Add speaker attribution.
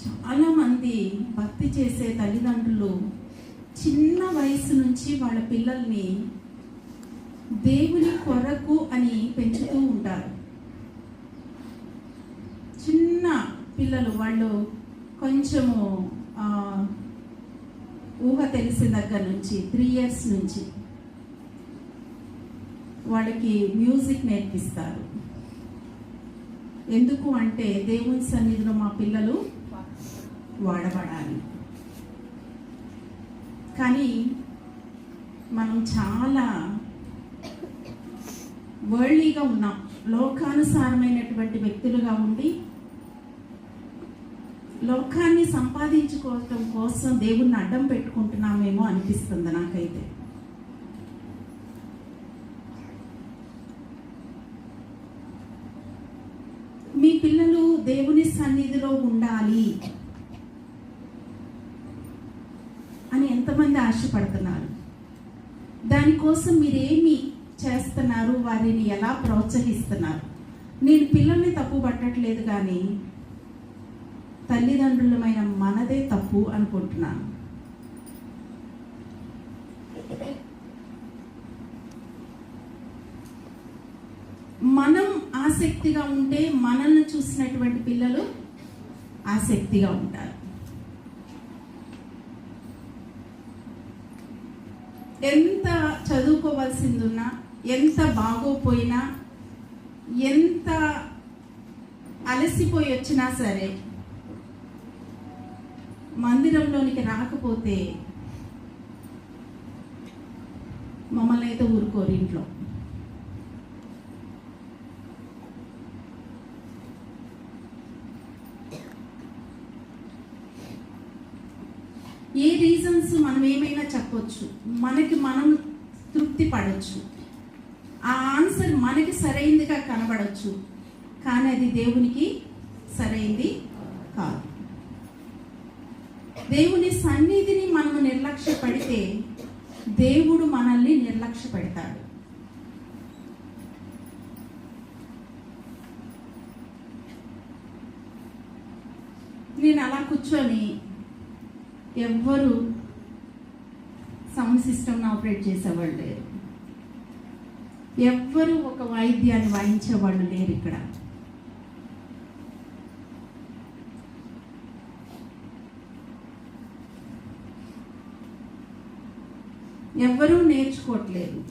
Speaker 1: చాలా మంది భక్తి చేసే తల్లిదండ్రులు చిన్న వయసు నుంచి వాళ్ళ పిల్లల్ని దేవుని కొరకు అని పెంచుతూ ఉంటారు. చిన్న పిల్లలు వాళ్ళు కొంచెము ఊహ తెలిసిన దగ్గర నుంచి త్రీ ఇయర్స్ నుంచి వాళ్ళకి మ్యూజిక్ నేర్పిస్తారు. ఎందుకు అంటే దేవుని సన్నిధిలో మా పిల్లలు వాడబడాలి. కానీ మనం చాలా వరల్లీగా ఉన్నాం. లోకానుసారమైనటువంటి వ్యక్తులుగా ఉండి లోకాన్ని సంపాదించుకోవటం కోసం దేవుణ్ణి అడ్డం పెట్టుకుంటున్నామేమో అనిపిస్తుంది నాకైతే. మీ పిల్లలు దేవుని సన్నిధిలో ఉండాలి అని ఎంతమంది ఆశపడుతున్నారు? దానికోసం మీరేమి చేస్తున్నారు? వారిని ఎలా ప్రోత్సహిస్తున్నారు? నేను పిల్లల్ని తప్పు పట్టట్లేదు కానీ తల్లిదండ్రులమైన మనదే తప్పు అనుకుంటున్నాను. మనం ఆసక్తిగా ఉంటే మనల్ని చూసినటువంటి పిల్లలు ఆసక్తిగా ఉంటారు. ఎంత చదువుకోవాల్సింది ఉన్నా ఎంత బాగోపోయినా ఎంత అలసిపోయి వచ్చినా సరే మందిరంలోనికి రాకపోతే మమ్మల్ని అయితే ఊరుకోరు ఇంట్లో. ఏ రీజన్స్ మనం ఏమైనా చెప్పొచ్చు. మనకి మనం తృప్తి పడవచ్చు ఆ ఆన్సర్ మనకి సరైందిగా కనబడవచ్చు కానీ అది దేవునికి సరైంది కాదు. దేవుని సన్నిధిని మనము నిర్లక్ష్యపడితే దేవుడు మనల్ని నిర్లక్ష్య పెడతాడు నేను అలా కూర్చొని ఎవ్వరు సౌండ్ సిస్టమ్ని ఆపరేట్ చేసేవాళ్ళు లేరు. ఎవ్వరు ఒక వాయిద్యాన్ని వాయించేవాళ్ళు లేరు ఇక్కడ. ఎవ్వరూ నేర్చుకోవట్లేదు.